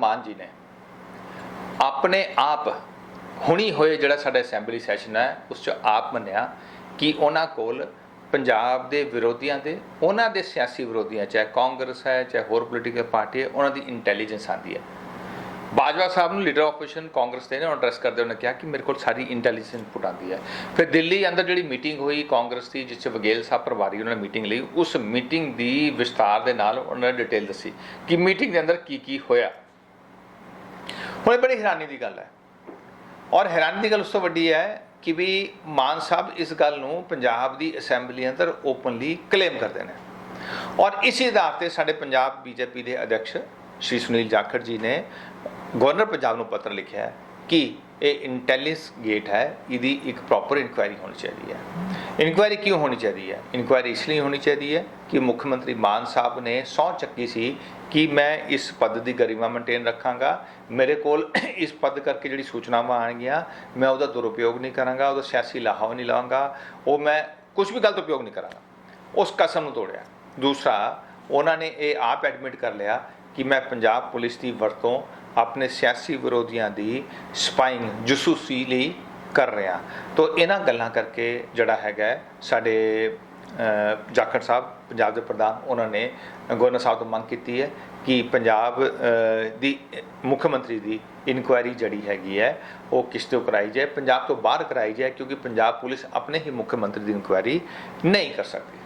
ਮਾਨ ਜੀ ਨੇ। ਆਪਣੇ ਆਪ ਹੁਣੀ ਹੋਏ ਜਿਹੜਾ ਸਾਡਾ ਅਸੈਂਬਲੀ ਸੈਸ਼ਨ ਹੈ, ਉਸ ਚ ਆਪ ਮੰਨਿਆ ਕਿ ਉਹਨਾਂ ਕੋਲ ਪੰਜਾਬ ਦੇ ਵਿਰੋਧੀਆਂ ਦੇ, ਉਹਨਾਂ ਦੇ ਸਿਆਸੀ ਵਿਰੋਧੀਆਂ, ਚਾਹੇ ਕਾਂਗਰਸ ਹੈ, ਚਾਹੇ ਹੋਰ ਪੋਲੀਟੀਕਲ ਪਾਰਟੀ ਹੈ, ਉਹਨਾਂ ਦੀ ਇੰਟੈਲੀਜੈਂਸ ਆਂਦੀ ਹੈ। ਬਾਜਵਾ ਸਾਹਿਬ ਨੂੰ ਲੀਡਰ ਆਪੋਜੀਸ਼ਨ ਕਾਂਗਰਸ ਦੇ ਨੇ ਉਹ ਐਡਰੈਸ ਕਰਦੇ ਉਹਨੇ ਕਿਹਾ ਕਿ ਮੇਰੇ ਕੋਲ ਸਾਰੀ ਇੰਟੈਲੀਜੈਂਸ ਇਨਪੁਟ ਆਂਦੀ ਹੈ। ਫਿਰ ਦਿੱਲੀ ਅੰਦਰ ਜਿਹੜੀ ਮੀਟਿੰਗ ਹੋਈ ਕਾਂਗਰਸ ਦੀ, ਜਿਸ 'ਚ ਵਗੇਲ ਸਾਹਿਬ ਪ੍ਰਭਾਰੀ ਉਹਨਾਂ ਨੇ ਮੀਟਿੰਗ ਲਈ, ਉਸ ਮੀਟਿੰਗ ਦੀ ਵਿਸਤਾਰ ਦੇ ਨਾਲ ਉਹਨਾਂ ਨੇ ਡਿਟੇਲ ਦੱਸੀ ਕਿ ਮੀਟਿੰਗ ਦੇ ਅੰਦਰ ਕੀ ਕੀ ਹੋਇਆ। ਹੁਣ ਇਹ ਬੜੀ ਹੈਰਾਨੀ ਦੀ ਗੱਲ ਹੈ। ਔਰ ਹੈਰਾਨੀ ਦੀ ਗੱਲ ਉਸ ਤੋਂ ਵੱਡੀ ਹੈ ਕਿ ਵੀ ਮਾਨ ਸਾਹਿਬ ਇਸ ਗੱਲ ਨੂੰ ਪੰਜਾਬ ਦੀ ਅਸੈਂਬਲੀ ਅੰਦਰ ਓਪਨਲੀ ਕਲੇਮ ਕਰਦੇ ਨੇ। ਔਰ ਇਸੇ ਆਧਾਰ ਤੇ ਸਾਡੇ ਪੰਜਾਬ ਬੀਜੇਪੀ ਦੇ ਅਧਿਕਸ਼ ਸ਼੍ਰੀ ਸੁਨੀਲ ਜਾਖੜ ਜੀ ਨੇ ਗਵਰਨਰ ਪੰਜਾਬ ਨੂੰ ਪੱਤਰ ਲਿਖਿਆ ਹੈ ਕਿ ਇਹ ਇੰਟੈਲੀਜੈਂਸ ਗੇਟ ਹੈ, ਇਹਦੀ ਇੱਕ ਪ੍ਰੋਪਰ ਇਨਕੁਆਇਰੀ ਹੋਣੀ ਚਾਹੀਦੀ ਹੈ। ਇਨਕੁਆਇਰੀ ਕਿਉਂ ਹੋਣੀ ਚਾਹੀਦੀ ਹੈ? ਇਨਕੁਆਇਰੀ ਇਸ ਲਈ ਹੋਣੀ ਚਾਹੀਦੀ ਹੈ ਕਿ ਮੁੱਖ ਮੰਤਰੀ ਮਾਨ ਸਾਹਿਬ ਨੇ ਸਹੁੰ ਚੱਕੀ ਸੀ ਕਿ ਮੈਂ ਇਸ ਪਦ ਦੀ ਗਰਿਮਾ ਮੇਨਟੇਨ ਰੱਖਾਂਗਾ। ਮੇਰੇ ਕੋਲ ਇਸ ਪਦ ਕਰਕੇ ਜਿਹੜੀ ਸੂਚਨਾਵਾਂ ਆਣਗੀਆਂ ਮੈਂ ਉਹਦਾ ਦੁਰਉਪਯੋਗ ਨਹੀਂ ਕਰਾਂਗਾ, ਉਹਦਾ ਸਿਆਸੀ ਲਾਹਾ ਨਹੀਂ ਲਾਵਾਂਗਾ ਉਹ ਮੈਂ ਕੁਝ ਵੀ ਗਲਤ ਉਪਯੋਗ ਨਹੀਂ ਕਰਾਂਗਾ। ਉਸ ਕਸਮ ਨੂੰ ਤੋੜਿਆ। ਦੂਸਰਾ, ਉਹਨਾਂ ਨੇ ਇਹ ਆਪ ਐਡਮਿਟ ਕਰ ਲਿਆ ਕਿ ਮੈਂ ਪੰਜਾਬ ਪੁਲਿਸ ਦੀ ਵਰਤੋਂ ਆਪਣੇ ਸਿਆਸੀ ਵਿਰੋਧੀਆਂ ਦੀ ਸਪਾਈਂਗ ਜਸੂਸੀ ਲਈ ਕਰ ਰਿਹਾ। ਤੋਂ ਇਹਨਾਂ ਗੱਲਾਂ ਕਰਕੇ ਜਿਹੜਾ ਹੈਗਾ ਸਾਡੇ ਜਾਖੜ ਸਾਹਿਬ, ਪੰਜਾਬ ਦੇ ਪ੍ਰਧਾਨ, ਉਹਨਾਂ ਨੇ ਗਵਰਨਰ ਸਾਹਿਬ ਤੋਂ ਮੰਗ ਕੀਤੀ ਹੈ ਕਿ ਪੰਜਾਬ ਦੀ ਮੁੱਖ ਮੰਤਰੀ ਦੀ ਇਨਕੁਆਇਰੀ ਜਿਹੜੀ ਹੈਗੀ ਹੈ, ਉਹ ਕਿਸ ਤੋਂ ਕਰਾਈ ਜਾਏ, ਪੰਜਾਬ ਤੋਂ ਬਾਹਰ ਕਰਾਈ ਜਾਏ, ਕਿਉਂਕਿ ਪੰਜਾਬ ਪੁਲਿਸ ਆਪਣੇ ਹੀ ਮੁੱਖ ਮੰਤਰੀ ਦੀ ਇਨਕੁਆਇਰੀ ਨਹੀਂ ਕਰ ਸਕਦੀ।